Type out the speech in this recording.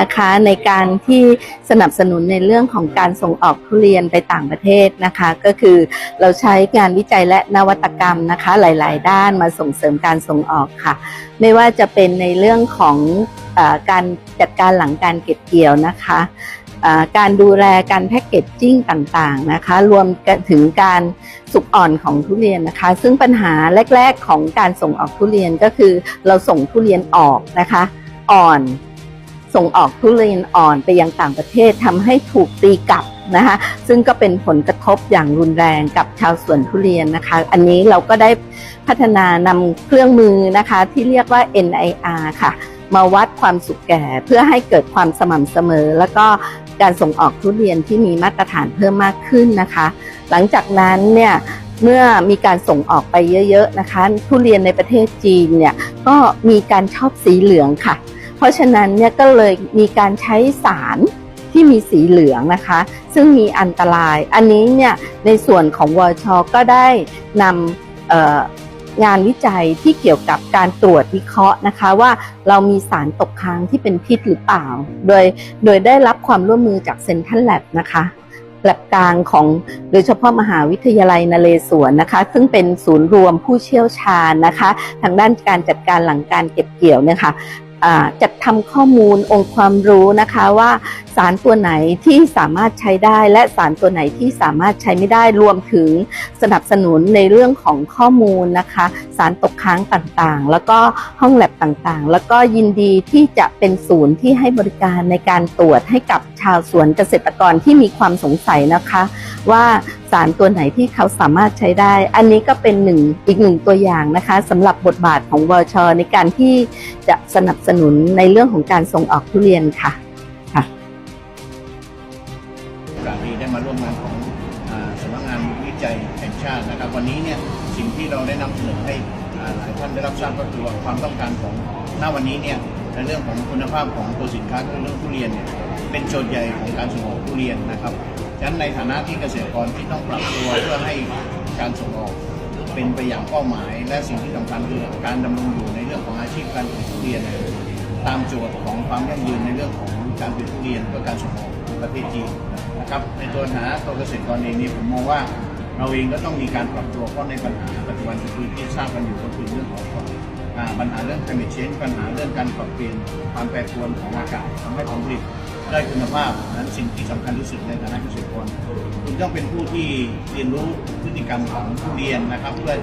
นะคะในการที่สนับสนุนในเรื่องของการส่งออกทุเรียนไปต่างประเทศนะคะ ก็คือเราใช้งานวิจัยและนวัตกรรมนะคะหลาย ๆ ด้านมาส่งเสริมการส่งออกค่ะ ไม่ว่าจะเป็นในเรื่องของอการจัดการหลังการเก็บเกี่ยวนะคะการดูแลการแพ็กเกจจิ้งต่างๆนะคะ รวมถึงการสุกอ่อนของทุเรียนนะคะ ซึ่งปัญหาแรก ๆ ของการส่งออกทุเรียนก็คือเราส่งทุเรียนออกนะคะ อ่อน ส่งออกทุเรียนอ่อนไปยังต่างประเทศทำให้ถูกตีกลับนะคะซึ่งก็เป็นผลกระทบอย่างรุนแรงกับชาวสวนทุเรียนนะคะ อันนี้เราก็ได้พัฒนานำเครื่องมือนะคะที่เรียกว่า NIR ค่ะ มาวัดความสุกแก่เพื่อให้เกิดความสม่ำเสมอ แล้วก็การส่งออกทุเรียนที่มีมาตรฐานเพิ่มมากขึ้นนะคะ หลังจากนั้นเนี่ยเมื่อมีการส่งออกไปเยอะๆนะคะ ทุเรียนในประเทศจีนเนี่ยก็มีการชอบสีเหลืองค่ะ เพราะฉะนั้นเนี่ยก็เลยมีการใช้สารที่มีสีเหลืองนะคะ ซึ่งมีอันตราย อันนี้เนี่ยในส่วนของวชก็ได้นำงานวิจัยที่เกี่ยวกับการตรวจวิเคราะห์นะคะ ว่าเรามีสารตกค้างที่เป็นพิษหรือเปล่า โดยโดยได้รับความร่วมมือจากเซนทันแลบนะคะแลบกลางของโดยเฉพาะมหาวิทยาลัยนเรศวรนะคะ ซึ่งเป็นศูนย์รวมผู้เชี่ยวชาญนะคะ ทางด้านการจัดการหลังการเก็บเกี่ยวเนี่ยค่ะ จัดทำข้อมูลองค์ความรู้นะคะว่าสารตัวไหนที่สามารถใช้ได้ และสารตัวไหนที่สามารถใช้ไม่ได้รวมถึงสนับสนุนในเรื่องของข้อมูลนะคะ สารตกค้างต่างๆ แล้วก็ห้องแลบต่างๆ แล้วก็ยินดีที่จะเป็นศูนย์ที่ให้บริการในการตรวจให้กับชาวสวนเกษตรกรที่มีความสงสัยนะคะ ว่าารตัวไหนที่เขาสามารถใช้ได้ อันนี้ก็เป็นหนึ่งอีกหนึ่งตัวอย่างนะคะสำหรับบทบาทของวชในการที่จะสนับสนุนในเรื่องของการส่งออกทุเรียนค่ะโอกาสดีได้มาร่วมงานของอสำนักงานวิจัยแห่งชาตินะครับ วันนี้เนี่ยสิ่งที่เราได้นำเสนอให้หลายท่านได้รับทราบก็คือว่าความต้องการของหน้าวันนี้เนี่ยในเรื่องของคุณภาพของตัวสินค้าเรื่องทุเรียนเนี่ยเป็นโจทย์ใหญ่ของการส่งออกทุเรียนนะครับ ฉะนั้นในฐานะที่เกษตรกรที่ต้องปรับตัวเพื่อให้การส่งออกเป็นไปอย่างเป้าหมาย และสิ่งที่สำคัญคือการดำรงอยู่ในเรื่องของอาชีพการปลูกทุเรียน ตามโจทย์ของความยั่งยืนในเรื่องของการปลูกทุเรียนเพื่อการส่งออกประเทศจีนนะครับในตัวหาตัวเกษตรกรเองนี่ผมมองว่าเราเองก็ต้องมีการปรับตัวเพราะในปัญหาปัจจุบันคือที่ทราบกันอยู่ก็คือเรื่องของ ปัญหาเรื่อง climate change ปัญหาเรื่องการปรับเปลี่ยนความแปรปรวนของอากาศทำให้ผลผลิตได้คุณภาพนั้นสิ่งที่สำคัญที่สุดในฐานะเกษตรกรคุณต้องเป็นผู้ที่เรียนรู้พฤติกรรมของผู้เรียนนะครับเพื่อ